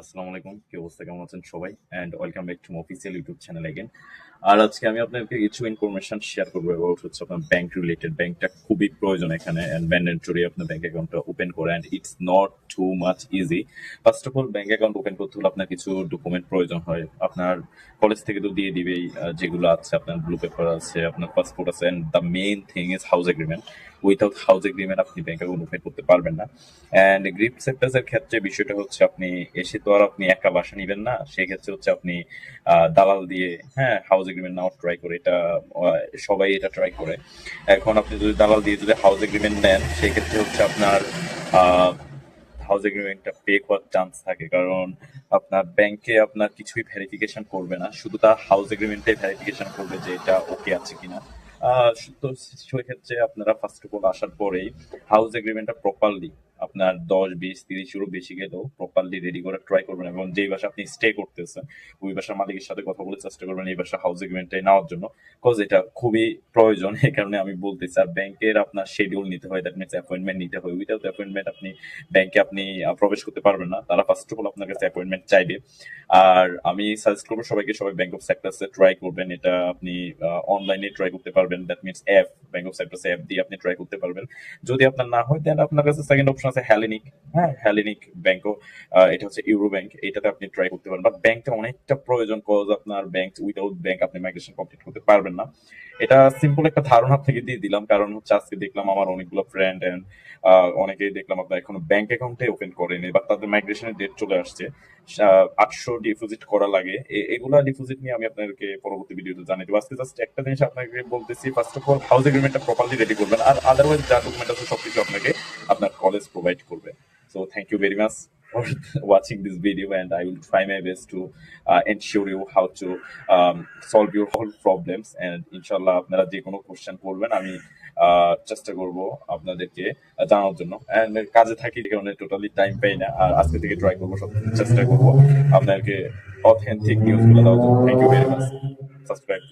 আসসালামু আলাইকুম, কি অবস্থা? কেমন আছেন সবাই? And welcome back to official YouTube channel again আর আজকে আমি আপনাকে কিছু ইনফরমেশন শেয়ার করব অ্যাবাউট হচ্ছে আপনার ব্যাংক রিলেটেড ব্যাংকটা খুবই প্রয়োজন এখানে অ্যান্ড ম্যান্ডেটরি আপনার ব্যাংক অ্যাকাউন্টটা ওপেন করে and it's not too much easy first of all bank account open করতে হলে আপনার কিছু ডকুমেন্ট প্রয়োজন হয়। আপনার কলেজ থেকে তো দিয়ে দিবেই যেগুলো আছে, আপনার ব্লু পেপার আছে, আপনার পাসপোর্ট আছে and the main thing is house agreement without house agreement আপনি ব্যাংক অ্যাকাউন্ট ওপেন করতে পারবেন না। অ্যান্ড গ্রিপ সেক্টরসের ক্ষেত্রে বিষয়টা হচ্ছে আপনি এসে তো আর আপনি একা বাসা নিবেন না। সেই ক্ষেত্রে হচ্ছে আপনি দালাল দিয়ে হ্যাঁ হাউস এগ্রিমেন্ট নাও ট্রাই করে, এটা সবাই এটা ট্রাই করে। এখন আপনি যদি দালাল দিয়ে যদি হাউস এগ্রিমেন্ট নেন সেই ক্ষেত্রে হচ্ছে আপনার হাউস এগ্রিমেন্টটা পে করার চান্স থাকে। কারণ আপনার ব্যাংকে আপনার কিছুই ভেরিফিকেশন করবে না, শুধু তার হাউস এগ্রিমেন্টে ভেরিফিকেশন করবে যে এটা ওকে আছে কিনা। তো সেই ক্ষেত্রে আপনারা ফার্স্ট অফ অল আসার পরেই হাউস এগ্রিমেন্টটা প্রপারলি আপনার দশ, বিশ তিরিশেরও বেশি গেলেও প্রপারলি রেডি করে ট্রাই করবেন এবং যেই বাসা আপনি স্টে করতেছেন, ওই বাসার মালিকের সাথে কথা বলে চেষ্টা করবেন এই বাসা হাউস এগ্রিমেন্টটাই নেওয়ার জন্য। কজ এটা খুবই প্রয়োজন, এই কারণে আমি বলতেছি, আর ব্যাংকের আপনার শিডিউল নিতে হয় দ্যাট মিনস অ্যাপয়েন্টমেন্ট নিতে হয়। উইদাউট অ্যাপয়েন্টমেন্ট আপনি ব্যাংকে আপনি প্রবেশ করতে পারবেন না। তারা ফার্স্ট অফ অল আপনার কাছে অ্যাপয়েন্টমেন্ট চাইবে। আর আমি সাজেস্ট করব সবাইকে, সবাই ব্যাংক অফ সেক্টরসে ট্রাই করবেন। এটা আপনি অনলাইনে ট্রাই করতে পারবেন। That means app bank of sectors app দিয়ে আপনি ট্রাই করতে পারবেন। যদি আপনার না হয় দেন আপনার কাছে সেকেন্ড অপশন আছে হ্যালেনিক হ্যাঁ। হ্যালেনিক ব্যাংকও এটা হচ্ছে ইউরো ব্যাংক এটাতে আপনি ট্রাই করতে পারেন। বাট ব্যাংকটা অনেকটা প্রয়োজন কজ আপনার ব্যাংক উইদাউট ব্যাংক আপনি মাইগ্রেশন কমপ্লিট করতে পারবেন না। এটা সিম্পল একটা ধারণা থেকে দিয়ে দিলাম কারণ হচ্ছে আজকে দেখলাম আমার অনেকগুলো ফ্রেন্ড এন্ড অনেকেই দেখলাম আপনার এখনও ব্যাংক অ্যাকাউন্টে ওপেন করেনি বা তাদের মাইগ্রেশনের ডেট চলে আসছে। আটশো ডিপোজিট করা লাগে। এগুলা ডিপোজিট নিয়ে আমি আপনাদেরকে পরবর্তী ভিডিওতে জানিয়ে দেবো। আজকে জাস্ট একটা জিনিস আপনাকে বলতেছি ফার্স্ট অফ অল হাউস এগ্রিমেন্টটা প্রপারলি রেডি করবেন আর আদারওয়াইজ যা ডকুমেন্ট আছে সবকিছু আপনাকে প্রোভাইড করবে। So thank you very watching this video and I will try my best to uh, ensure you how to um, solve your whole problems and inshallah আপনারা যে কোনো কোশ্চেন করবেন আমি আহ, চেষ্টা করব আপনাদেরকে জানার জন্য। এন্ড কাজে থাকি কারণে টোটালি টাইম পাই না আর আজকে থেকে ট্রাই করব সব চেষ্টা করব আপনাদেরকে অথেন্টিক নিউজগুলো দেওয়ার জন্য। Thank you very much subscribe